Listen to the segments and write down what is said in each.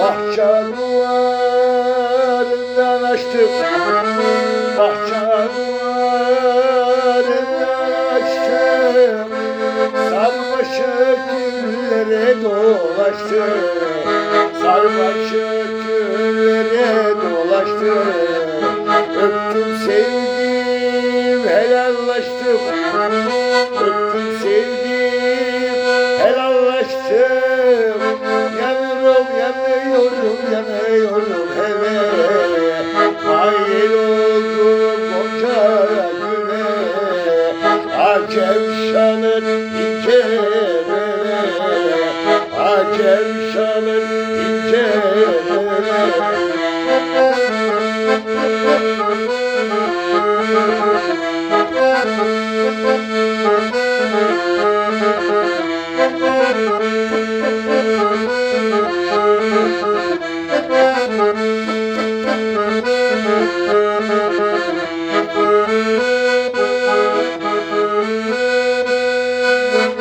Bahçe duvarından açtım Bahçe duvarından açtım Sarmaşık güllere dolaştım Öptüm sevdim helallaştım. Öptüm sevdim Hakem şanın ince bele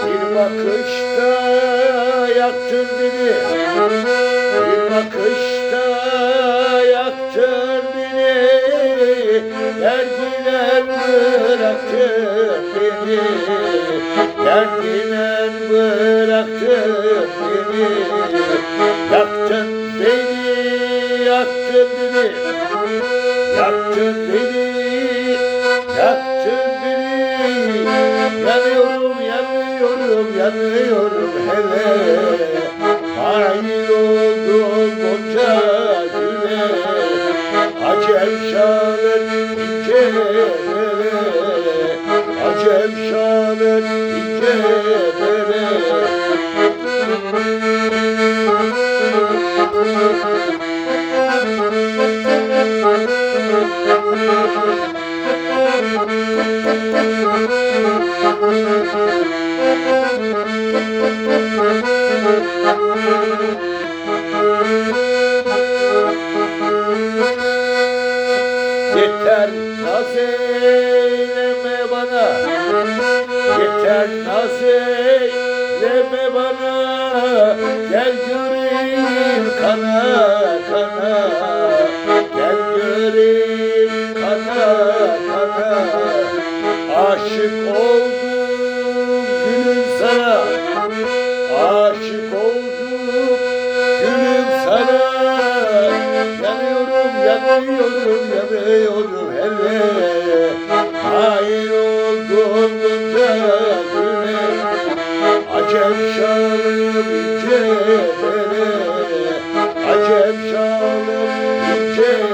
Bir bakışta yaktın beni. Bir bakışta yaktın beni. Derdine bıraktın beni. Derdine bıraktın beni. Yaktın beni, yaktın beni. Yaktın beni, yaktın beni yanıyorum hele. Hain oldum Gonca güne. Acem şanın ince bele Acem şanın ince bele Yeter naz bana. Yeter naz bana. Gel göreyim kana kana. Gel göreyim kana kana. Aşık oldum gülüm sana yanıyorum, yanıyorum hele Hayır oldum bunca Acem şalım ince bele Acem şalım ince